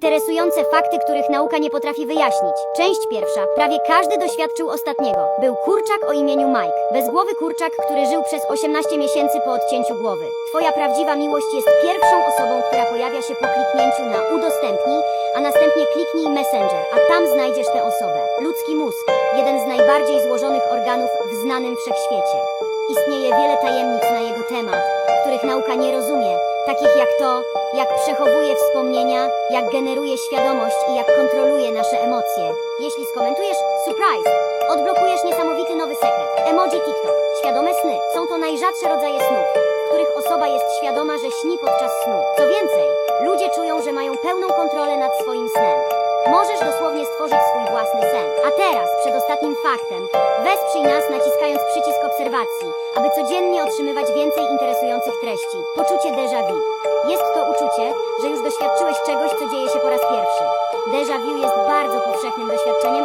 Interesujące fakty, których nauka nie potrafi wyjaśnić. Część pierwsza. Prawie każdy doświadczył ostatniego. Był kurczak o imieniu Mike. Bezgłowy kurczak, który żył przez 18 miesięcy po odcięciu głowy. Twoja prawdziwa miłość jest pierwszą osobą, która pojawia się po kliknięciu na udostępnij, a następnie kliknij Messenger, a tam znajdziesz tę osobę. Ludzki mózg. Jeden z najbardziej złożonych organów w znanym wszechświecie. Istnieje wiele tajemnic na jego temat, których nauka nie rozumie, takich jak to, jak przechowuje wspomnienia, jak generuje świadomość i jak kontroluje nasze emocje. Jeśli skomentujesz surprise, odblokujesz niesamowity nowy sekret. Emoji TikTok. Świadome sny są to najrzadsze rodzaje snów, w których osoba jest świadoma, że śni podczas snu. Co więcej, ludzie czują, że mają pełną kontrolę nad swoim snem. Możesz dosłownie stworzyć swój własny sen. A teraz, przed ostatnim faktem, wesprzyj nas naciskając przycisk obserwacji, aby codziennie otrzymywać więcej interesujących treści. Poczucie déjà vu. Jest to uczucie, doświadczyłeś czegoś, co dzieje się po raz pierwszy. Déjà vu jest bardzo powszechnym doświadczeniem,